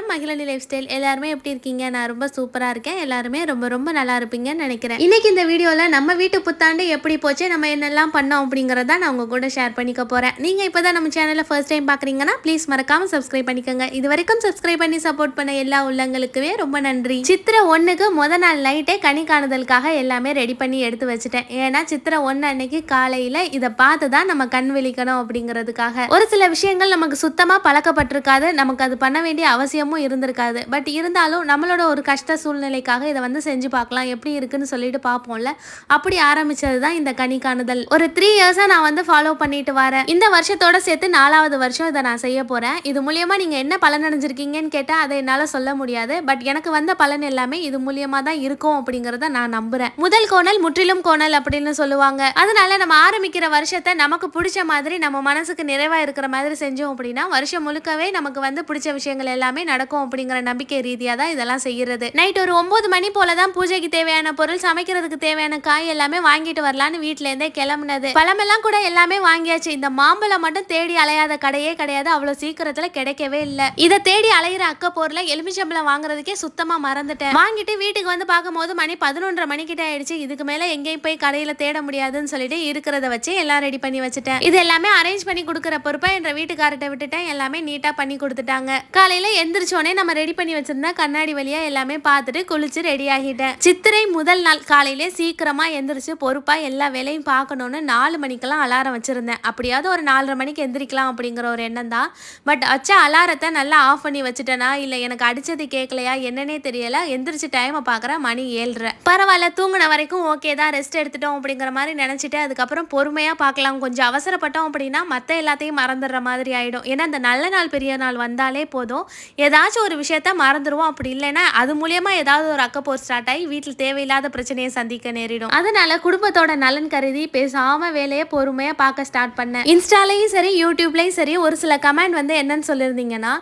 From Magizhini life style எல்லாருமே எப்படி இருக்கீங்க? நான் ரொம்ப சூப்பராக இருக்கேன். எல்லாருமே ரொம்ப ரொம்ப நல்லா இருப்பீங்கன்னு நினைக்கிறேன். இன்னைக்கு இந்த வீடியோவில் நம்ம வீட்டு புத்தாண்டு எப்படி போச்சு? நம்ம என்னெல்லாம் பண்ணோம் அப்படிங்கிறத நான் உங்கள் கூட ஷேர் பண்ணிக்க போகிறேன் நீங்கள் இப்போ தான் நம்ம சேனலில் ஃபர்ஸ்ட் டைம் பார்க்குறீங்கன்னா ப்ளீஸ் மறக்காமல் சப்ஸ்கிரைப் பண்ணிக்கோங்க. இது வரைக்கும் சப்ஸ்கிரைப் பண்ணி சப்போர்ட் பண்ண எல்லா உள்ளங்களுக்குமே ரொம்ப நன்றி. சித்திரை ஒன்றுக்கு முத நாள் நைட்டே கனி காணுதலுக்காக எல்லாமே ரெடி பண்ணி எடுத்து வச்சுட்டேன். ஏன்னா சித்திரை ஒன்று அன்னைக்கு காலையில் இதை பார்த்து தான் நம்ம கண் விழிக்கணும் அப்படிங்கிறதுக்காக. ஒரு சில விஷயங்கள் நமக்கு சுத்தமாக பழக்கப்பட்டிருக்காது. நமக்கு அது பண்ண வேண்டிய அவசியம் அவசியமும் இருந்திருக்காது. பட் இருந்தாலும் நம்மளோட ஒரு கஷ்ட சூழ்நிலைக்காக இதை வந்து செஞ்சு பார்க்கலாம். எப்படி இருக்குன்னு சொல்லிட்டு பார்ப்போம்ல. அப்படி ஆரம்பிச்சது தான் இந்த கனி காணுதல். ஒரு த்ரீ இயர்ஸாக நான் வந்து ஃபாலோ பண்ணிட்டு வரேன். இந்த வருஷத்தோட சேர்த்து நாலாவது வருஷம் இதை நான் செய்ய போகிறேன் இது மூலியமாக நீங்கள் என்ன பலன் அடைஞ்சிருக்கீங்கன்னு கேட்டால் அதை என்னால் சொல்ல முடியாது. பட் எனக்கு வந்த பலன் எல்லாமே இது மூலியமாக தான் இருக்கும் அப்படிங்கிறத நான் நம்புகிறேன் முதல் கோணல் முற்றிலும் கோணல் அப்படின்னு சொல்லுவாங்க. அதனால நம்ம ஆரம்பிக்கிற வருஷத்தை நமக்கு பிடிச்ச மாதிரி நம்ம மனசுக்கு நிறைவாக இருக்கிற மாதிரி செஞ்சோம் அப்படின்னா வருஷம் முழுக்கவே நமக்கு வந்து பிடிச்ச விஷயங்கள் எல்லாமே நடக்கும் அப்படிங்கிற நம்பிக்கை ரீதியாக தான் இதெல்லாம் செய்யறது. நைட் ஒரு ஒன்பது மணி போல தான் பூஜைக்கு தேவையான பொருள் சமைக்கிறதுக்கு தேவையான காய் எல்லாமே வாங்கிட்டு வரலான்னு வீட்டுல இருந்தே கிளம்புனது. பழமெல்லாம் கூட எல்லாமே வாங்கியாச்சு. இந்த மாம்பழம் மட்டும் தேடி அலையாத கடையே கிடையாது. அவ்வளவு சீக்கிரத்துல கிடைக்கவே இல்லை. இதை தேடி அலையிற அக்க போர்ல எலுமிச்சம்பளம் வாங்குறதுக்கே சுத்தமா மறந்துட்டேன். வாங்கிட்டு வீட்டுக்கு வந்து பார்க்கும்போது மணி பதினொன்றரை மணிக்கிட்ட ஆயிடுச்சு. இதுக்கு மேல எங்கேயும் போய் கடையில தேட முடியாதுன்னு சொல்லிட்டு இருக்கிறத வச்சு எல்லாம் ரெடி பண்ணி வச்சுட்டேன். இது எல்லாமே அரேஞ்ச் பண்ணி கொடுக்குற பொறுப்பை என்ற வீட்டுக்கார்ட்ட விட்டுட்டேன். எல்லாமே நீட்டா பண்ணி கொடுத்துட்டாங்க. காலையில எந்திரிச்சோடனே நம்ம ரெடி பண்ணி வச்சிருந்தா கண்ணாடி வழியா எல்லாமே பார்த்துட்டு குளிச்சு ரெடி ஆகிட்டேன். சித்திரை முதல் நாள் காலையிலே சீக்கிரமா எந்திரிச்சு பொறுப்பா எல்லா வேலையும் பார்க்கணும்னு நாலு மணிக்கெல்லாம் அலாரம் வச்சிருந்தேன். அப்படியாவது ஒரு நாலரை மணிக்கு எந்திரிக்கலாம் அப்படிங்கிற ஒரு எண்ணம் தான். பட் வச்ச அலாரத்தை நல்லா ஆஃப் பண்ணி வச்சுட்டேனா? இல்லை எனக்கு அடிச்சது கேட்கலையா என்னன்னே தெரியல. எந்திரிச்சு டைமை பார்க்குறேன் மணி ஏழ்ரை. பரவாயில்ல தூங்கின வரைக்கும் ஓகே தான். ரெஸ்ட் எடுத்துட்டோம் அப்படிங்கிற மாதிரி நினச்சிட்டு அதுக்கப்புறம் பொறுமையாக பார்க்கலாம். கொஞ்சம் அவசரப்பட்டோம் அப்படின்னா மற்ற எல்லாத்தையும் மறந்துடுற மாதிரி ஆகிடும் ஏன்னா அந்த நல்ல நாள் பெரிய நாள் வந்தாலே போதும். ஏதாவது ஏதாச்சும் ஒரு விஷயத்த மறந்துடுவோம் அப்படி இல்லைன்னா அது மூலியமா ஏதாவது ஒரு அக்கப்போர் ஸ்டார்ட் ஆகி வீட்டில் தேவையில்லாத பிரச்சனையை சந்திக்க நேரிடும். அதனால குடும்பத்தோட நலன் கருதி பேசாம வேலையை பொறுமையாக பார்க்க ஸ்டார்ட் பண்ணேன் இன்ஸ்டாலையும் சரி யூடியூப்லேயும் சரி ஒரு சில கமெண்ட் வந்து என்னன்னு சொல்லியிருந்தீங்கன்னா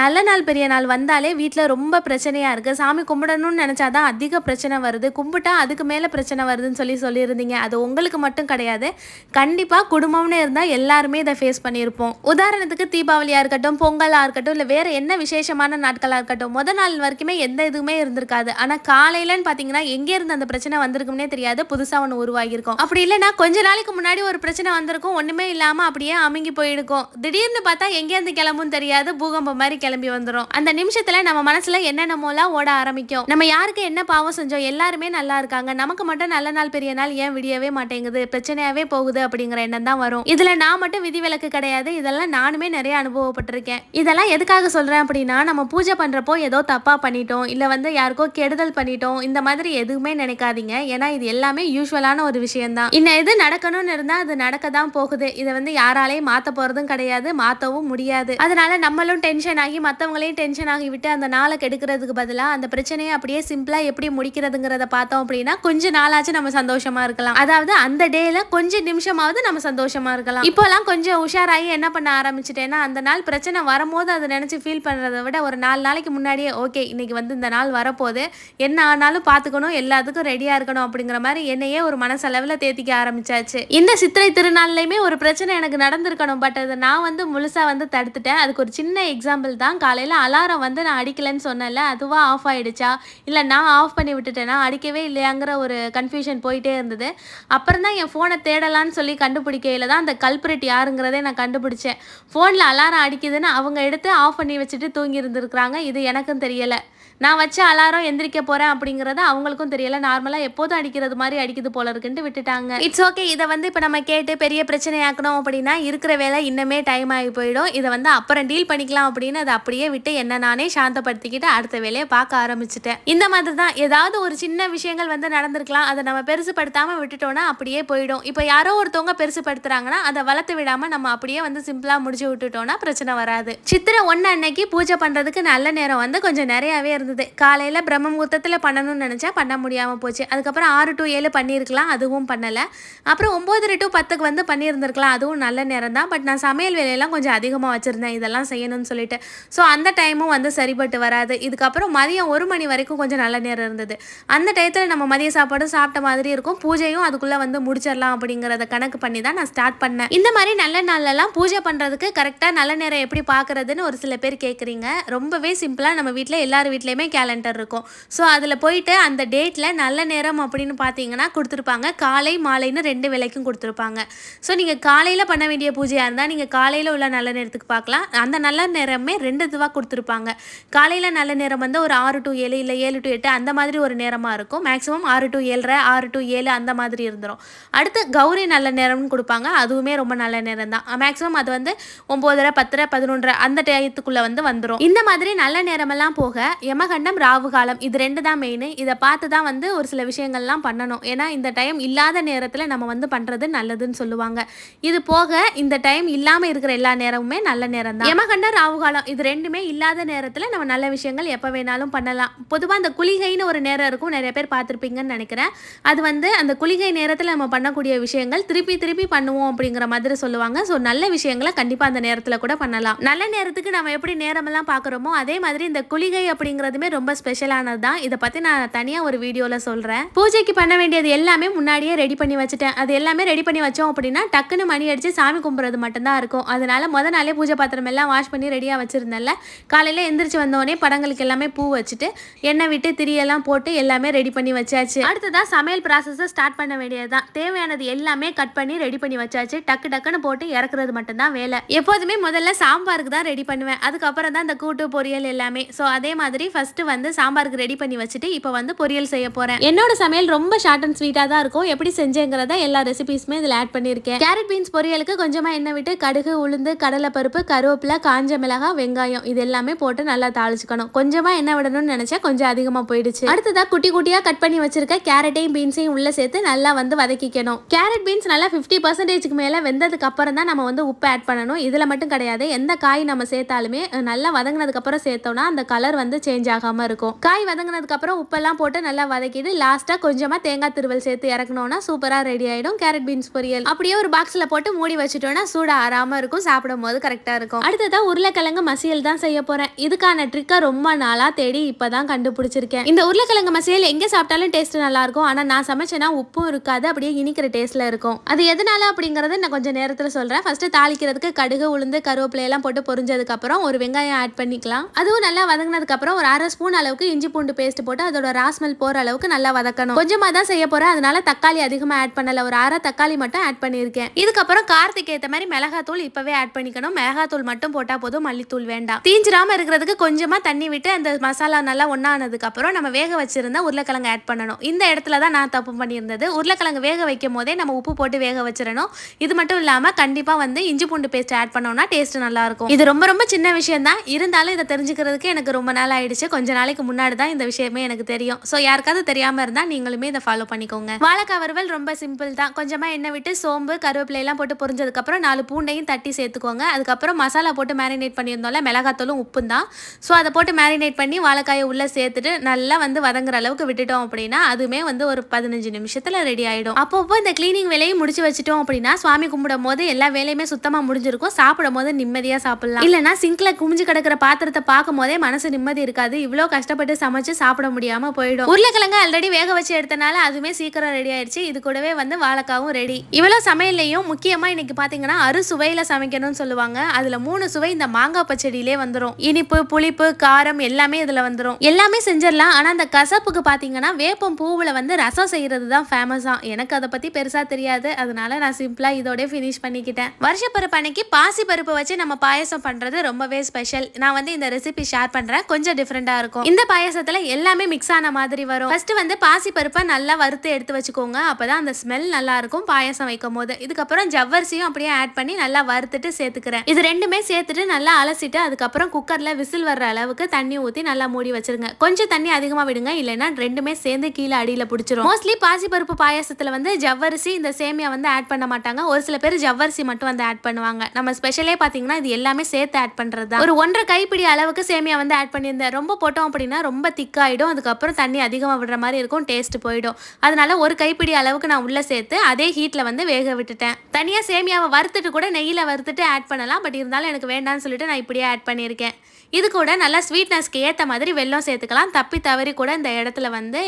நல்ல நாள் பெரிய நாள் வந்தாலே வீட்டில் ரொம்ப பிரச்சனையா இருக்கு. சாமி கும்பிடணும்னு நினைச்சாதான் அதிக பிரச்சனை வருது. கும்பிட்டா அதுக்கு மேலே பிரச்சனை வருதுன்னு சொல்லி சொல்லியிருந்தீங்க அது உங்களுக்கு மட்டும் கிடையாது. கண்டிப்பாக குடும்பம்னு இருந்தால் எல்லாருமே இதை ஃபேஸ் பண்ணியிருப்போம். உதாரணத்துக்கு தீபாவளியாக இருக்கட்டும் பொங்கலாக இருக்கட்டும் இல்லை வேறு என்ன சந்தோஷமான நாட்களாக இருக்கட்டும். முத நாள் வரைக்குமே எந்த இதுவுமே இருந்திருக்காது. ஆனால் காலையிலன்னு பார்த்தீங்கன்னா எங்கே இருந்து அந்த பிரச்சனை வந்திருக்கும்னே தெரியாது. புதுசாக ஒன்று உருவாகியிருக்கும். அப்படி இல்லைன்னா கொஞ்ச நாளைக்கு முன்னாடி ஒரு பிரச்சனை வந்திருக்கும். ஒன்றுமே இல்லாமல் அப்படியே அமுங்கி போயிருக்கும் திடீர்னு பார்த்தா எங்கேருந்து கிளம்பும் தெரியாது. பூகம்பம் மாதிரி கிளம்பி வந்துடும் அந்த நிமிஷத்தில் நம்ம மனசில் என்னென்னமோலாம் ஓட ஆரம்பிக்கும். நம்ம யாருக்கு என்ன பாவம் செஞ்சோம்? எல்லாருமே நல்லா இருக்காங்க. நமக்கு மட்டும் நல்ல நாள் பெரிய நாள் ஏன் விடியவே மாட்டேங்குது? பிரச்சனையாகவே போகுது அப்படிங்கிற எண்ணம் தான் வரும். இதில் நான் மட்டும் விதிவிலக்கு கிடையாது. இதெல்லாம் நானுமே நிறைய அனுபவப்பட்டிருக்கேன். இதெல்லாம் எதுக்காக சொல்கிறேன் அப்படின்னா நம்ம பூஜை பண்ணுறப்போ ஏதோ தப்பாக பண்ணிட்டோம் இல்லை வந்து யாருக்கோ கெடுதல் பண்ணிட்டோம் இந்த மாதிரி எதுவுமே நினைக்காதீங்க. ஏன்னா இது எல்லாமே யூஸ்வலான ஒரு விஷயம் தான் இன்னும் எது நடக்கணும்னு இருந்தால் அது நடக்க தான் போகுது. இதை வந்து யாராலையும் மாற்ற போகிறதும் கிடையாது மாற்றவும் முடியாது. அதனால நம்மளும் டென்ஷன் ஆகி மற்றவங்களையும் டென்ஷன் ஆகி விட்டு அந்த நாளை கெடுக்கிறதுக்கு பதிலாக அந்த பிரச்சனையை அப்படியே சிம்பிளாக எப்படி முடிக்கிறதுங்கிறத பார்த்தோம் அப்படின்னா கொஞ்ச நாளாச்சும் நம்ம சந்தோஷமா இருக்கலாம். அதாவது அந்த டேல கொஞ்சம் நிமிஷமாவது நம்ம சந்தோஷமா இருக்கலாம். இப்போலாம் கொஞ்சம் உஷாராகி என்ன பண்ண ஆரம்பிச்சிட்டேன்னா அந்த நாள் பிரச்சனை வரும்போது அதை நினைச்சு ஃபீல் பண்ணுறத விட ஒரு நாலு நாளைக்கு முன்னாடியே ஓகே இன்னைக்கு வந்து இந்த நாள் வரப்போகுது. என்ன ஆனாலும் பார்த்துக்கணும் எல்லாத்துக்கும் ரெடியாக இருக்கணும் அப்படிங்கிற மாதிரி என்னையே ஒரு மனசளவில் தேத்திக்க ஆரம்பிச்சாச்சு. இந்த சித்திரை திருநாள்லையுமே ஒரு பிரச்சனை எனக்கு நடந்திருக்கணும் பட் அதை நான் வந்து முழுசாக வந்து தடுத்துட்டேன். அதுக்கு ஒரு சின்ன எக்ஸாம்பிள் தான். காலையில் அலாரம் வந்து நான் அடிக்கலைன்னு சொன்னேன்ல அதுவாக ஆஃப் ஆகிடுச்சா இல்லை நான் ஆஃப் பண்ணி விட்டுட்டேனா? அடிக்கவே இல்லையாங்கிற ஒரு கன்ஃபியூஷன் போயிட்டே இருந்தது. அப்புறம் தான் என் ஃபோனை தேடலான்னு சொல்லி கண்டுபிடிக்கையில் தான் அந்த கல்பிரிட் யாருங்கிறதே நான் கண்டுபிடிச்சேன். ஃபோனில் அலாரம் அடிக்குதுன்னு அவங்க எடுத்து ஆஃப் பண்ணி வச்சுட்டு தூங்கி இருந்திருக்கிறாங்க. இது எனக்கும் தெரியலை. நான் வச்ச அலாரம் எந்திரிக்க போறேன் அப்படிங்கறது அவங்களுக்கும் தெரியல. நார்மலா எப்போதும் அடிக்கிறது மாதிரி அடிக்குது போல இருக்குன்ட்டு விட்டுட்டாங்க. இட்ஸ் ஓகே இதை வந்து இப்போ நம்ம கேட்டு பெரிய பிரச்சனையாக்கணும் அப்படின்னா இருக்கிற வேலை இன்னுமே டைம் ஆகி போயிடும். இதை வந்து அப்புறம் டீல் பண்ணிக்கலாம் அப்படின்னு அதை அப்படியே விட்டு என்ன நானே சாந்தப்படுத்திக்கிட்டு அடுத்த வேலையை பார்க்க ஆரம்பிச்சிட்டேன். இந்த மாதிரி தான் ஏதாவது ஒரு சின்ன விஷயங்கள் வந்து நடந்திருக்கலாம். அதை நம்ம பெருசுப்படுத்தாம விட்டுட்டோம்னா அப்படியே போயிடும். இப்போ யாரோ ஒருத்தவங்க பெருசுப்படுத்துறாங்கன்னா அதை வளர்த்து விடாம நம்ம அப்படியே வந்து சிம்பிளா முடிச்சு விட்டுட்டோம்னா பிரச்சனை வராது. சித்திரை ஒன்று அன்னைக்கு பூஜை பண்றதுக்கு நல்ல நேரம் வந்து கொஞ்சம் நிறையவே இருந்தது இருந்தது. காலையில் பிரம்ம முகூர்த்தத்தில் பண்ணணும்னு நினச்சா பண்ண முடியாமல் போச்சு. அதுக்கப்புறம் ஆறு டு ஏழு பண்ணியிருக்கலாம் அதுவும் பண்ணலை. அப்புறம் ஒம்போதரை டு பத்துக்கு வந்து பண்ணியிருந்திருக்கலாம் அதுவும் நல்ல நேரம் தான். பட் நான் சமையல் வேலையெல்லாம் கொஞ்சம் அதிகமாக வச்சுருந்தேன் இதெல்லாம் செய்யணும்னு சொல்லிட்டு. ஸோ அந்த டைமும் வந்து சரிப்பட்டு வராது. இதுக்கப்புறம் மதியம் ஒரு மணி வரைக்கும் கொஞ்சம் நல்ல நேரம் இருந்தது. அந்த டயத்தில் நம்ம மதிய சாப்பாடும் சாப்பிட்ட மாதிரி இருக்கும். பூஜையும் அதுக்குள்ளே வந்து முடிச்சிடலாம் அப்படிங்கிறத கணக்கு பண்ணி தான் நான் ஸ்டார்ட் பண்ணேன். இந்த மாதிரி நல்ல நாள்லலாம் பூஜை பண்ணுறதுக்கு கரெக்டாக நல்ல நேரம் எப்படி பார்க்குறதுன்னு ஒரு சில பேர் கேட்குறீங்க ரொம்பவே சிம்பிளாக நம்ம வீட்டில் எல்லார் வீட்டிலையும் கேலண்டர் இருக்கும். ஸோ அதில் போயிட்டு அந்த டேட்டில் நல்ல நேரம் அப்படின்னு பார்த்தீங்கன்னா கொடுத்துருப்பாங்க. காலை மாலைன்னு ரெண்டு வேலைக்கும் கொடுத்துருப்பாங்க. ஸோ நீங்கள் காலையில் பண்ண வேண்டிய பூஜையாக இருந்தால் நீங்கள் காலையில் உள்ள நல்ல நேரத்துக்கு பார்க்கலாம் அந்த நல்ல நேரமே ரெண்டு இதுவாக கொடுத்துருப்பாங்க. காலையில் நல்ல நேரம் வந்து ஒரு ஆறு டு ஏழு இல்லை ஏழு டு எட்டு அந்த மாதிரி ஒரு நேரமாக இருக்கும். மேக்ஸிமம் ஆறு டு ஏழரை ஆறு டு ஏழு அந்த மாதிரி இருந்துடும் அடுத்து கௌரி நல்ல நேரம்னு கொடுப்பாங்க. அதுவுமே ரொம்ப நல்ல நேரம் தான் மேக்ஸிமம் அது வந்து ஒம்போதரை பத்தரை பதினொன்றரை அந்த டயத்துக்குள்ளே வந்து வந்துடும் இந்த மாதிரி நல்ல நேரமெல்லாம் போக யமகண்டம் ராவு காலம் இது ரெண்டு தான் மெயின் இதை பார்த்து தான் வந்து ஒரு சில விஷயங்கள்லாம் பண்ணணும். ஏன்னா இந்த டைம் இல்லாத நேரத்தில் நம்ம வந்து பண்ணுறது நல்லதுன்னு சொல்லுவாங்க. இது போக இந்த டைம் இல்லாமல் இருக்கிற எல்லா நேரமுமே நல்ல நேரம் தான். யமகண்டம் ராவு காலம் இது ரெண்டுமே இல்லாத நேரத்தில் நம்ம நல்ல விஷயங்கள் எப்போ வேணாலும் பண்ணலாம். பொதுவாக அந்த குளிகைன்னு ஒரு நேரம் இருக்கும். நிறைய பேர் பார்த்துருப்பீங்கன்னு நினைக்கிறேன். அது வந்து அந்த குளிகை நேரத்தில் நம்ம பண்ணக்கூடிய விஷயங்கள் திருப்பி திருப்பி பண்ணுவோம் அப்படிங்கிற மாதிரி சொல்லுவாங்க. ஸோ நல்ல விஷயங்களை கண்டிப்பாக அந்த நேரத்தில் கூட பண்ணலாம். நல்ல நேரத்துக்கு நம்ம எப்படி நேரமெல்லாம் பார்க்குறோமோ அதே மாதிரி இந்த குளிகை அப்படிங்கிறது அப்படிங்கிறதுமே ரொம்ப ஸ்பெஷலானது தான் இதை பற்றி நான் தனியாக ஒரு வீடியோவில் சொல்கிறேன் பூஜைக்கு பண்ண வேண்டியது எல்லாமே முன்னாடியே ரெடி பண்ணி வச்சுட்டேன். அது எல்லாமே ரெடி பண்ணி வச்சோம் அப்படின்னா டக்குன்னு மணி அடித்து சாமி கும்பிட்றது மட்டும்தான் இருக்கும். அதனால முத நாளே பூஜை பாத்திரம் எல்லாம் வாஷ் பண்ணி ரெடியாக வச்சுருந்தேன்ல. காலையில் எந்திரிச்சு வந்தோடனே படங்களுக்கு எல்லாமே பூ வச்சுட்டு எண்ணெய் விட்டு திரியெல்லாம் போட்டு எல்லாமே ரெடி பண்ணி வச்சாச்சு. அடுத்ததாக சமையல் ப்ராசஸை ஸ்டார்ட் பண்ண வேண்டியது தான் தேவையானது எல்லாமே கட் பண்ணி ரெடி பண்ணி வச்சாச்சு. டக்கு டக்குன்னு போட்டு இறக்குறது மட்டும்தான் வேலை. எப்போதுமே முதல்ல சாம்பாருக்கு தான் ரெடி பண்ணுவேன். அதுக்கப்புறம் தான் இந்த கூட்டு பொரியல் எல்லாமே. ஸோ அதே மாதிரி ஃபஸ்ட்டு வந்து சாம்பாருக்கு ரெடி பண்ணி வச்சுட்டு இப்போ வந்து பொரியல் செய்ய போகிறேன் என்னோட சமையல் ரொம்ப ஷார்ட் அண்ட் ஸ்வீட்டாக தான் இருக்கும். எப்படி செஞ்சேங்கிறத எல்லா ரெசிபீஸுமே இதில் ஆட் பண்ணியிருக்கேன். கேரட் பீன்ஸ் பொரியலுக்கு கொஞ்சமாக எண்ணெய் விட்டு கடுகு உளுந்து கடலைப்பருப்பு கருவேப்பிலை காஞ்ச மிளகாய் வெங்காயம் இது எல்லாமே போட்டு நல்லா தாளிச்சுக்கணும். கொஞ்சமாக எண்ணெய் விடணும்னு நினச்சா கொஞ்சம் அதிகமாக போயிடுச்சு. அடுத்ததாக குட்டி குட்டியாக கட் பண்ணி வச்சிருக்க கேரட்டையும் பீன்ஸையும் உள்ளே சேர்த்து நல்லா வந்து வதக்கிக்கணும். கேரட் பீன்ஸ் நல்லா ஃபிஃப்டி பர்சன்டேஜ்க்கு மேலே வெந்ததுக்கு அப்புறம் தான் நம்ம வந்து உப்பு ஆட் பண்ணணும். இதில் மட்டும் கிடையாது. எந்த காய் நம்ம சேர்த்தாலுமே நல்லா வதங்கினதுக்கு அப்புறம் சேர்த்தோம்னா அந்த கலர் வந்து சேஞ்ச் ஆகாமல் இருக்கும். காய் வதங்கினதுக்கு அப்புறம் உப்பெல்லாம் போட்டு நல்லா வதக்கிட்டு லாஸ்ட்டாக கொஞ்சமாக தேங்காய் திருவல் சேர்த்து இறக்கணும்னா சூப்பராக ரெடி ஆகிடும் கேரட் பீன்ஸ் பொரியல். அப்படியே ஒரு பாக்ஸில் போட்டு மூடி வச்சுட்டோம்னா சூடு ஆறாமல் இருக்கும். சாப்பிடும் போது கரெக்டாக இருக்கும். அடுத்ததாக உருளைக்கிழங்கு மசியல் தான் செய்ய போகிறேன் இதுக்கான ட்ரிக்கை ரொம்ப நாளாக தேடி இப்போ தான் கண்டுபிடிச்சிருக்கேன். இந்த உருளைக்கிழங்கு மசியல் எங்கே சாப்பிட்டாலும் டேஸ்ட் நல்லா இருக்கும். ஆனால் நான் சமைச்சேன்னா உப்பும் இருக்காது. அப்படியே இனிக்கிற டேஸ்ட்டில் இருக்கும். அது எதனால அப்படிங்கறத நான் கொஞ்சம் நேரத்தில் சொல்கிறேன் ஃபர்ஸ்ட் தாளிக்கிறதுக்கு கடுகு உளுந்து கருவேப்பிலை எல்லாம் போட்டு பொரிஞ்சதுக்கப்புறம் ஒரு வெங்காயம் ஆட் பண்ணிக்கலாம். அதுவும் நல்லா வதங்கினதுக்கப்புறம் ஒரு அரை ஸ்பூன் அளவுக்கு இஞ்சி பூண்டு பேஸ்ட் போட்டு அதோட ராஸ்மெல் போகிற அளவுக்கு நல்லா வதக்கணும். கொஞ்சமாக தான் செய்ய போகிறேன் அதனால தக்காளி அதிகமாக ஆட் பண்ணல. ஒரு அரை தக்காளி மட்டும் ஆட் பண்ணியிருக்கேன். இதுக்கப்புறம் காரத்துக்கு ஏற்ற மாதிரி மிளகாத்தூள் இப்போவே ஆட் பண்ணிக்கணும். மிளகாத்தூள் மட்டும் போட்டால் போதும். மல்லித்தூள் வேண்டாம். தீஞ்சிராம இருக்கிறதுக்கு கொஞ்சமாக தண்ணி விட்டு அந்த மசாலா நல்லா ஒன்றானதுக்கு அப்புறம் நம்ம வேக வச்சிருந்த உருளைக்கிழங்கு ஆட் பண்ணணும். இந்த இடத்துல தான் நான் தப்பு பண்ணியிருந்தது. உருளைக்கிழங்கு வேக வைக்கும் போதே நம்ம உப்பு போட்டு வேக வச்சிடணும். இது மட்டும் இல்லாமல் கண்டிப்பாக வந்து இஞ்சி பூண்டு பேஸ்ட் ஆட் பண்ணோம்னா டேஸ்ட் நல்லா இருக்கும். இது ரொம்ப ரொம்ப சின்ன விஷயம் தான் இருந்தாலும் இதை தெரிஞ்சுக்கிறதுக்கு எனக்கு ரொம்ப நாள் ஆயிடுச்சு. கொஞ்ச நாளைக்கு முன்னாடி தான் இந்த விஷயமே எனக்கு தெரியும். ஸோ யாருக்காவது தெரியாமல் இருந்தால் நீங்களுமே இதை ஃபாலோ பண்ணிக்கோங்க. வாழைக்காய் வறுவல் ரொம்ப சிம்பிள் தான். கொஞ்சமாக எண்ணெய் விட்டு சோம்பு கருவேப்பிலையெல்லாம் போட்டு பொரிஞ்சதுக்கப்புறம் நாலு பூண்டையும் தட்டி சேர்த்துக்கோங்க. அதுக்கப்புறம் மசாலா போட்டு மேரினேட் பண்ணியிருந்தோம்ல மிளகாத்தூளும் உப்பும் தான். ஸோ அதை போட்டு மேரினேட் பண்ணி வாழைக்காயை உள்ளே சேர்த்துட்டு நல்லா வந்து வதங்குற அளவுக்கு விட்டுட்டோம் அப்படின்னா அதுவுமே வந்து ஒரு பதினஞ்சு நிமிஷத்தில் ரெடி ஆகிடும் அப்பப்போ இந்த க்ளீனிங் வேலையை முடிச்சு வச்சுட்டோம் அப்படின்னா சுவாமி கும்பிடும் போது எல்லா வேலையுமே சுத்தமாக முடிஞ்சிருக்கும். சாப்பிடும் போது நிம்மதியாக சாப்பிடலாம் இல்லைனா சிங்கில் குமிஞ்சு கிடக்கிற பாத்திரத்தை பார்க்கும் போதே மனசு நிம்மதி இருக்காது. இவ்வளோ கஷ்டப்பட்டு சமைச்சு சாப்பிட முடியாம போயிடும். உருளைக்கிழங்கு ஆல்ரெடி வேக வச்சு எடுத்தனால அதுவுமே சீக்கிரம் ரெடி ஆயிடுச்சு. இது கூடவே வந்து வாழைக்காவும் ரெடி இவ்வளோ சமையல்லையும் முக்கியமா இன்னைக்கு பாத்தீங்கன்னா அறு சுவையில சமைக்கணும்னு சொல்லுவாங்க. அதுல மூணு சுவை இந்த மாங்காய் பச்சடியிலே வந்துடும் இனிப்பு புளிப்பு காரம் எல்லாமே இதுல வந்துடும் எல்லாமே செஞ்சிடலாம். ஆனா அந்த கசப்புக்கு பாத்தீங்கன்னா வேப்பம் பூவுல வந்து ரசம் செய்யறது தான் ஃபேமஸா எனக்கு அதை பத்தி பெருசா தெரியாது. அதனால நான் சிம்பிளா இதோட ஃபினிஷ் பண்ணிக்கிட்டேன். வருஷப்பருப்பு அன்னைக்கு பாசி பருப்பு வச்சு நம்ம பாயசம் பண்றது ரொம்பவே ஸ்பெஷல் நான் வந்து இந்த ரெசிபி ஷேர் பண்றேன். கொஞ்சம் டிஃப்ரெண்ட் இருக்கும். இந்த பாயசத்துல எல்லாமே மிக்ஸ் ஆன மாதிரி வரும். ஃபர்ஸ்ட் வந்து பாசி பருப்பை நல்லா வறுத்து எடுத்து வச்சுக்கோங்க. அப்பதான் அந்த ஸ்மெல் நல்லா இருக்கும் பாயசம் வைக்கும் போது இதுக்கப்புறம் ஜவ்வரிசியும் அப்படியே ஆட் பண்ணி நல்லா வறுத்துட்டு சேர்த்துக்கிறேன். இது ரெண்டுமே சேர்த்துட்டு நல்லா அலசிட்டு அதுக்கப்புறம் குக்கர்ல விசில் வர்ற அளவுக்கு தண்ணி ஊத்தி நல்லா மூடி வச்சிருங்க. கொஞ்சம் தண்ணி அதிகமா விடுங்க. இல்லைன்னா ரெண்டுமே சேர்ந்து கீழே அடியில பிடிச்சிரும். மோஸ்ட்லி பாசி பருப்பு பாயசத்துல வந்து ஜவ்வரிசி இந்த சேமியா வந்து ஆட் பண்ண மாட்டாங்க. ஒரு சில பேர் ஜவ்வரிசி மட்டும் வந்து ஆட் பண்ணுவாங்க. நம்ம ஸ்பெஷலே பாத்தீங்கன்னா இது எல்லாமே சேர்த்து ஆட் பண்றது தான் ஒரு ஒன்றரை கைப்பிடி அளவுக்கு சேமியா வந்து ஆட் பண்ணியிருந்தேன். ரொம்ப ரொம்ப போட்டோம் அப்படின்னா ரொம்ப திக்காகிடும் அதுக்கப்புறம் தண்ணி அதிகமாக விடுற மாதிரி இருக்கும். டேஸ்ட் போயிடும். அதனால ஒரு கைப்பிடி அளவுக்கு நான் உள்ளே சேர்த்து அதே ஹீட்டில் வந்து வேக விட்டுட்டேன். தனியாக சேமியாவை வறுத்துட்டு கூட நெய்யில் வறுத்துட்டு ஆட் பண்ணலாம். பட் இருந்தாலும் எனக்கு வேண்டாம்னு சொல்லிட்டு நான் இப்படியே ஆட் பண்ணியிருக்கேன். இது கூட நல்லா ஸ்வீட்னஸ்க்கு ஏற்ற மாதிரி வெள்ளம் சேர்த்துக்கலாம். தப்பி தவறி கூட இந்த இடத்துல வந்து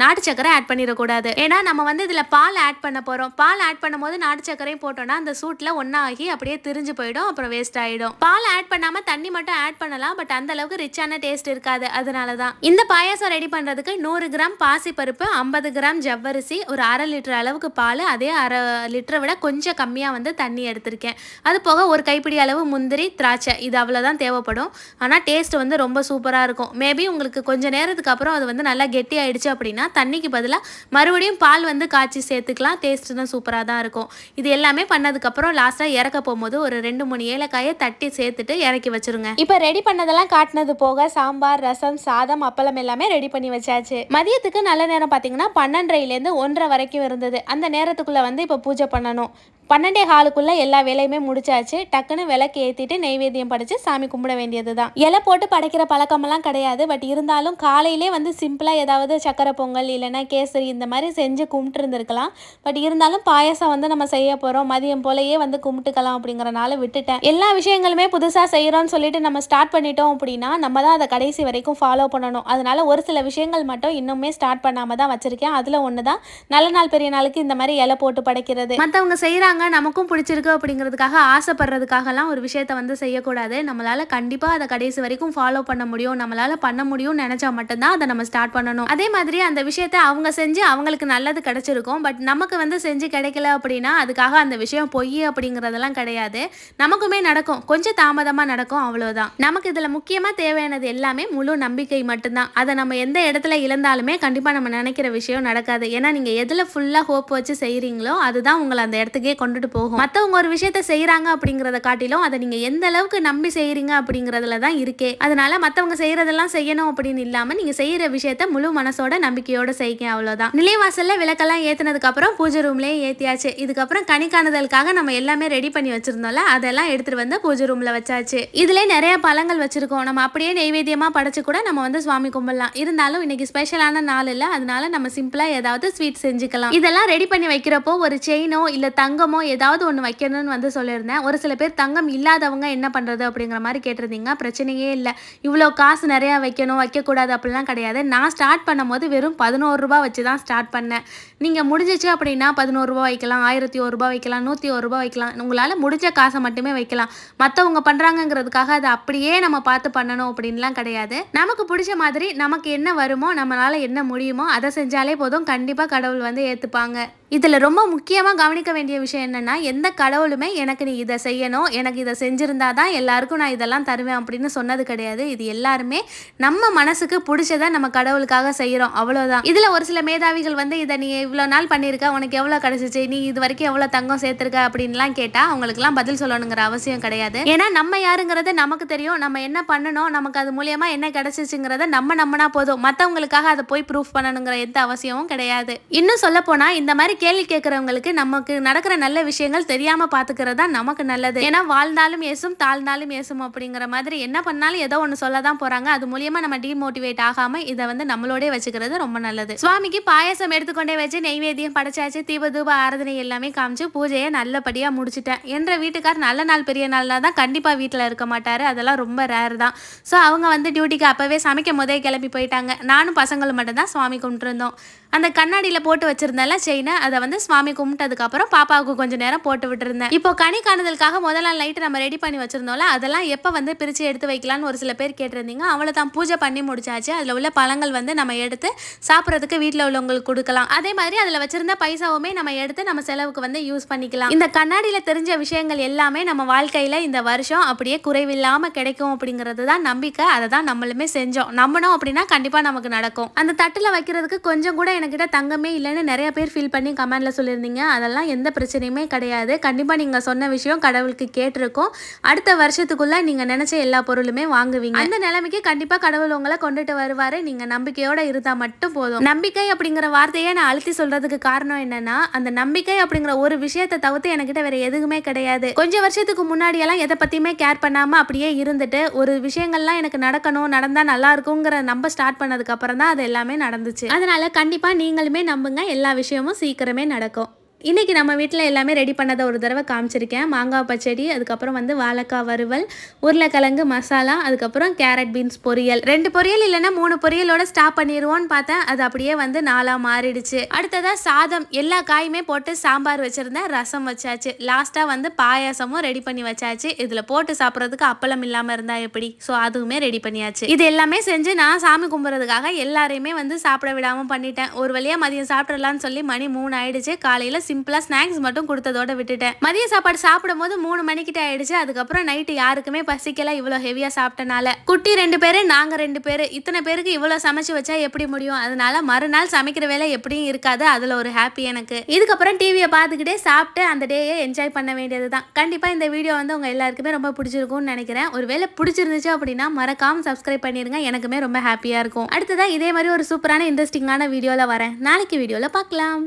நாட்டு சக்கரை ஆட் பண்ணிடக்கூடாது. ஏன்னா நம்ம வந்து இதில் பால் ஆட் பண்ண போகிறோம் பால் ஆட் பண்ணும்போது நாட்டு சக்கரையும் போட்டோம்னா அந்த சூட்டில் ஒன்றாகி அப்படியே திரிஞ்சு போயிடும் அப்புறம் வேஸ்ட் ஆகிடும் பால் ஆட் பண்ணாமல் தண்ணி மட்டும் ஆட் பண்ணலாம் பட் அந்த அளவுக்கு ரிச்சான டேஸ்ட் இருக்காது. அதனால தான் இந்த பாயாசம் ரெடி பண்ணுறதுக்கு நூறு கிராம் பாசிப்பருப்பு ஐம்பது கிராம் ஜவ்வரிசி ஒரு அரை லிட்டர் அளவுக்கு பால் அதே அரை லிட்டரை விட கொஞ்சம் கம்மியாக வந்து தண்ணி எடுத்திருக்கேன். அது போக ஒரு கைப்பிடி அளவு முந்திரி திராட்சை. இது அவ்வளோதான் தேவைப்படும். ஆனால் டேஸ்ட் வந்து ரொம்ப சூப்பராக இருக்கும். மேபி உங்களுக்கு கொஞ்சம் நேரத்துக்கு அப்புறம் அது வந்து நல்லா கெட்டி ஆயிடுச்சு அப்படின்னா தண்ணிக்கு பதிலாக மறுபடியும் பால் வந்து காய்ச்சி சேர்த்துக்கலாம். டேஸ்ட் தான் சூப்பராக தான் இருக்கும். இது எல்லாமே பண்ணதுக்கப்புறம் லாஸ்ட்டாக இறக்க போகும்போது ஒரு ரெண்டு மூணு ஏலக்காயை தட்டி சேர்த்துட்டு இறக்கி வச்சிருங்க. இப்போ ரெடி பண்ணதெல்லாம் காட்டினது போக சாம்பார் ரசம் சாதம் அப்பளம் எல்லாமே ரெடி பண்ணி வச்சாச்சு. மதியத்துக்கு நல்ல நேரம் பார்த்தீங்கன்னா பன்னெண்டரைலேருந்து ஒன்றரை வரைக்கும் இருந்தது. அந்த நேரத்துக்குள்ளே வந்து இப்போ பூஜை பண்ணணும். பன்னெண்டே ஹாலுக்குள்ளே எல்லா வேலையுமே முடிச்சாச்சு. டக்குன்னு விளக்கு ஏற்றிட்டு நெய்வேத்தியம் படைச்சு சாமி கும்பிட வேண்டியது தான் இலை போட்டு படைக்கிற பழக்கமெல்லாம் கிடையாது. பட் இருந்தாலும் காலையிலே வந்து சிம்பிளாக ஏதாவது சக்கரை பொங்கல் இல்லைன்னா கேசரி இந்த மாதிரி செஞ்சு கும்பிட்டு இருந்திருக்கலாம் பட் இருந்தாலும் பாயசம் வந்து நம்ம செய்ய போகிறோம் மதியம் போலயே வந்து கும்பிட்டுக்கலாம் அப்படிங்கறனால விட்டுட்டேன். எல்லா விஷயங்களுமே புதுசாக செய்கிறோம்னு சொல்லிட்டு நம்ம ஸ்டார்ட் பண்ணிட்டோம் அப்படின்னா நம்ம தான் அதை கடைசி வரைக்கும் ஃபாலோ பண்ணணும். அதனால ஒரு சில விஷயங்கள் மட்டும் இன்னுமே ஸ்டார்ட் பண்ணாம தான் வச்சிருக்கேன். அதில் ஒன்று தான் நல்ல நாள் பெரிய நாளுக்கு இந்த மாதிரி இலை போட்டு படைக்கிறது. மற்றவங்க செய்கிறாங்க நமக்கும் பிடிச்சிருக்கு அப்படிங்கிறதுக்காக ஆசைப்படுறதுக்காகலாம் ஒரு விஷயத்த வந்து செய்யக்கூடாது. நம்மளால கண்டிப்பாக அதை கடைசி வரைக்கும் ஃபாலோ பண்ண முடியும். நம்மளால பண்ண முடியும்னு நினச்சா மட்டும்தான் அதை நம்ம ஸ்டார்ட் பண்ணணும். அதே மாதிரி அந்த விஷயத்த அவங்க செஞ்சு அவங்களுக்கு நல்லது கிடைச்சிருக்கும். பட் நமக்கு வந்து செஞ்சு கிடைக்கல அப்படின்னா அதுக்காக அந்த விஷயம் பொய் அப்படிங்கிறதெல்லாம் கிடையாது. நமக்குமே நடக்கும். கொஞ்சம் தாமதமாக நடக்கும். அவ்வளோதான் நமக்கு இதில் முக்கியமாக தேவையானது எல்லாமே முழு நம்பிக்கை மட்டும்தான். அதை நம்ம எந்த இடத்துல இழந்தாலுமே கண்டிப்பாக நம்ம நினைக்கிற விஷயம் நடக்காது. ஏன்னா நீங்கள் எதில் ஃபுல்லாக ஹோப் வச்சு செய்கிறீங்களோ அதுதான் உங்களை அந்த இடத்துக்கே கொண்டுட்டு போகும். மற்றவங்க ஒரு விஷயத்த செய்கிறாங்க அப்படிங்கிறத காட்டிலும் அதை நீங்கள் எந்த அளவுக்கு நம்பி செய்கிறீங்க அப்படிங்கிறதுல தான் இருக்கே. அதனால மற்றவங்க செய்கிறதெல்லாம் செய்யணும் அப்படின்னு இல்லாமல் நீங்கள் செய்கிற விஷயத்த முழு மனசோட நம்பிக்கையோட செய்யுங்க அவ்வளோதான் நிலைவாசலில் விளக்கெல்லாம் ஏற்றினதுக்கு அப்புறம் பூஜை ரூம்லேயே ஏற்றியாச்சு இதுக்கப்புறம் கணிக்கானதலுக்காக நம்ம எல்லாமே ரெடி பண்ணி வச்சிருந்தோம்ல அதெல்லாம் எடுத்துட்டு வந்து பூஜை ரூம்ல வச்சாச்சு. இதுல நிறைய பழங்கள் வச்சிருக்கோம். நம்ம அப்படியே நெய்வேத்தியமா படைச்சு கூட நம்ம வந்து சுவாமி கும்பிடலாம். இருந்தாலும் இன்னைக்கு ஸ்பெஷலான நாள் இல்ல. அதனால நம்ம சிம்பிளா ஏதாவது ஸ்வீட் செஞ்சுக்கலாம். இதெல்லாம் ரெடி பண்ணி வைக்கிறப்போ ஒரு செயினோ இல்ல தங்கமோ ஏதாவது ஒன்று வைக்கணும்னு வந்து சொல்லியிருந்தேன். ஒரு சில பேர் தங்கம் இல்லாதவங்க என்ன பண்ணுறது அப்படிங்கிற மாதிரி கேட்டிருந்தீங்க. பிரச்சனையே இல்லை. இவ்வளோ காசு நிறையா வைக்கணும் வைக்கக்கூடாது அப்படிலாம் கிடையாது. நான் ஸ்டார்ட் பண்ணும்போது வெறும் பதினோரு ரூபாய் வச்சு தான் ஸ்டார்ட் பண்ணேன். நீங்கள் முடிஞ்சிச்சு அப்படின்னா பதினோருபா வைக்கலாம் ஆயிரத்தி ஒரு வைக்கலாம் நூற்றி ஒருபா வைக்கலாம். உங்களால் முடிஞ்ச காசை மட்டுமே வைக்கலாம். மற்றவங்க பண்ணுறாங்கங்கிறதுக்காக அதை அப்படியே நம்ம பார்த்து பண்ணணும் அப்படின்லாம் கிடையாது. நமக்கு பிடிச்ச மாதிரி நமக்கு என்ன வருமோ நம்மளால் என்ன முடியுமோ அதை செஞ்சாலே போதும். கண்டிப்பாக கடவுள் வந்து ஏற்றுப்பாங்க இதில் ரொம்ப முக்கியமாக கவனிக்க வேண்டிய விஷயம் என்னென்னா எந்த கடவுளுமே எனக்கு நீ இதை செய்யணும் எனக்கு இதை செஞ்சுருந்தா தான் எல்லாருக்கும் நான் இதெல்லாம் தருவேன் அப்படின்னு சொன்னது கிடையாது. இது எல்லாருமே நம்ம மனசுக்கு பிடிச்சதை நம்ம கடவுளுக்காக செய்கிறோம். அவ்வளோதான் இதில் ஒரு சில மேதாவிகள் வந்து இதை நீ இவ்வளோ நாள் பண்ணியிருக்க உனக்கு எவ்வளோ கிடச்சிச்சு நீ இது வரைக்கும் எவ்வளோ தங்கம் சேர்த்துருக்க? அப்படின்லாம் கேட்டால் அவங்களுக்குலாம் பதில் சொல்லணுங்கிற அவசியம் கிடையாது. ஏன்னா நம்ம யாருங்கிறது நமக்கு தெரியும். நம்ம என்ன பண்ணணும் நமக்கு அது மூலியமா என்ன கிடைச்சிச்சுங்கிறத நம்ம நம்மனா போதும். மற்றவங்களுக்காக அதை போய் ப்ரூஃப் பண்ணணுங்கிற எந்த அவசியமும் கிடையாது. இன்னும் சொல்ல போனால் இந்த மாதிரி கேள்வி கேட்குறவங்களுக்கு நமக்கு நடக்கிற நல்ல விஷயங்கள் தெரியாம பாத்துக்கிறது தான் நமக்கு நல்லது. ஏன்னா வாழ்ந்தாலும் ஏசும் தாழ்ந்தாலும் ஏசும் அப்படிங்கிற மாதிரி என்ன பண்ணாலும் ஏதோ ஒன்று சொல்ல தான் போறாங்க. அது மூலியமா நம்ம டிமோட்டிவேட் ஆகாம இதை வந்து நம்மளோடே வச்சுக்கிறது ரொம்ப நல்லது. சுவாமிக்கு பாயசம் எடுத்துக்கொண்டே வச்சு நெய்வேத்தியம் படைச்சாச்சு தீப தூப ஆராதனை எல்லாமே காமிச்சு பூஜையை நல்லபடியா முடிச்சிட்டேன். என்ற வீட்டுக்கார் நல்ல நாள் பெரிய நாள்னா தான் கண்டிப்பா வீட்டில் இருக்க மாட்டாரு. அதெல்லாம் ரொம்ப ரேர் தான். ஸோ அவங்க வந்து டியூட்டிக்கு அப்பவே சமைக்கும் போதே கிளம்பி போயிட்டாங்க. நானும் பசங்களும் மட்டும்தான் சுவாமி கும்பிட்டுருந்தோம். அந்த கண்ணாடியில் போட்டு வச்சுருந்தால செயினை அது அதை வந்து சுவாமி கும்பிட்டதுக்கு அப்புறம் பாப்பாவுக்கு கொஞ்சம் நேரம் போட்டு விட்டுருந்தேன். இப்போ கனி காணுதலுக்காக முதல் நாள் நைட்டு நம்ம ரெடி பண்ணி வச்சிருந்தோம்ல அதெல்லாம் எப்போ வந்து பிரித்து எடுத்து வைக்கலாம்னு ஒரு சில பேர் கேட்டிருந்தீங்க. அவ்வளோ தான் பூஜை பண்ணி முடிச்சாச்சு. அதில் உள்ள பழங்கள் வந்து நம்ம எடுத்து சாப்பிட்றதுக்கு வீட்டில் உள்ளவங்களுக்கு கொடுக்கலாம். அதே மாதிரி அதில் வச்சிருந்த பைசாவுமே நம்ம எடுத்து நம்ம செலவுக்கு வந்து யூஸ் பண்ணிக்கலாம். இந்த கண்ணாடியில் தெரிஞ்ச விஷயங்கள் எல்லாமே நம்ம வாழ்க்கையில் இந்த வருஷம் அப்படியே குறைவில்லாமல் கிடைக்கும் அப்படிங்கிறது தான் நம்பிக்கை. அதை தான் நம்மளுமே செஞ்சோம். நம்பணும் அப்படின்னா கண்டிப்பாக நமக்கு நடக்கும். அந்த தட்டில் வைக்கிறதுக்கு கொஞ்சம் கூட என்கிட்ட தங்கமே இல்லைன்னு நிறைய பேர் ஃபீல் பண்ணி கமெண்ட்டில் சொல்லியிருந்தீங்க. அதெல்லாம் எந்த பிரச்சனையுமே கிடையாது. கண்டிப்பாக நீங்கள் சொன்ன விஷயம் கடவுளுக்கு கேட்டிருக்கோம். அடுத்த வருஷத்துக்குள்ளே நீங்கள் நினச்ச எல்லா பொருளுமே வாங்குவீங்க. அந்த நிலைமைக்கு கண்டிப்பாக கடவுள் உங்களை கொண்டுட்டு வருவார். நீங்கள் நம்பிக்கையோடு இருந்தால் மட்டும் போதும். நம்பிக்கை அப்படிங்கிற வார்த்தையை நான் அழுத்தி சொல்கிறதுக்கு காரணம் என்னென்னா அந்த நம்பிக்கை அப்படிங்கிற ஒரு விஷயத்தை தவிர்த்து என்கிட்ட வேற எதுவுமே கிடையாது. கொஞ்சம் வருஷத்துக்கு முன்னாடியெல்லாம் எதை பற்றியுமே கேர் பண்ணாமல் அப்படியே இருந்துட்டு ஒரு விஷயங்கள்லாம் எனக்கு நடக்கணும் நடந்தால் நல்லா இருக்குங்கிற நம்ப ஸ்டார்ட் பண்ணதுக்கு அப்புறம் தான் அது எல்லாமே நடந்துச்சு. அதனால கண்டிப்பாக நீங்களுமே நம்புங்க. எல்லா விஷயமும் சீக்கிரம் சீக்கிரமே நடக்கும். இன்றைக்கி நம்ம வீட்டில் எல்லாமே ரெடி பண்ணதை ஒரு தடவை காமிச்சிருக்கேன். மாங்காய் பச்சடி அதுக்கப்புறம் வந்து வாழைக்காய் வறுவல் உருளைக்கிழங்கு மசாலா அதுக்கப்புறம் கேரட் பீன்ஸ் பொரியல். ரெண்டு பொரியல் இல்லைன்னா மூணு பொரியலோட ஸ்டாப் பண்ணிடுவோன்னு பார்த்தேன். அது அப்படியே வந்து நாளாக மாறிடுச்சு. அடுத்ததாக சாதம். எல்லா காயுமே போட்டு சாம்பார் வச்சுருந்தேன். ரசம் வச்சாச்சு. லாஸ்ட்டாக வந்து பாயாசமும் ரெடி பண்ணி வச்சாச்சு. இதில் போட்டு சாப்பிட்றதுக்கு அப்பளம் இல்லாமல் இருந்தால் எப்படி? ஸோ அதுவுமே ரெடி பண்ணியாச்சு. இது எல்லாமே செஞ்சு நான் சாமி கும்பிட்றதுக்காக எல்லாரையுமே வந்து சாப்பிட விடாமல் பண்ணிட்டேன். ஒரு வழியாக மதியம் சாப்பிட்றலான்னு சொல்லி மணி மூணு ஆயிடுச்சு. காலையில் சிம்பிளாக ஸ்நாக்ஸ் மட்டும் கொடுத்ததோட விட்டுட்டேன். மதிய சாப்பாடு சாப்பிடும் போது மூணு மணிக்கிட்ட ஆயிடுச்சு. அதுக்கப்புறம் நைட்டு யாருக்குமே பசிக்கல இவ்வளோ ஹெவியாக சாப்பிட்டனால. குட்டி ரெண்டு பேர் நாங்கள் ரெண்டு பேர். இத்தனை பேருக்கு இவ்வளோ சமைச்சு வச்சா எப்படி முடியும்? அதனால மறுநாள் சமைக்கிற வேலை எப்படியும் இருக்காது. அதில் ஒரு ஹாப்பி எனக்கு. இதுக்கப்புறம் டிவியை பார்த்துக்கிட்டே சாப்பிட்டு அந்த டேயை என்ஜாய் பண்ண வேண்டியது தான் கண்டிப்பாக இந்த வீடியோ வந்து உங்கள் எல்லாருக்குமே ரொம்ப பிடிச்சிருக்கும்னு நினைக்கிறேன். ஒருவேளை பிடிச்சிருந்துச்சு அப்படின்னா மறக்காம சப்ஸ்கிரைப் பண்ணிருங்க. எனக்குமே ரொம்ப ஹாப்பியாக இருக்கும். அடுத்ததாக இதே மாதிரி ஒரு சூப்பரான இன்ட்ரெஸ்டிங்கான வீடியோவில் வரேன். நாளைக்கு வீடியோவில் பார்க்கலாம்.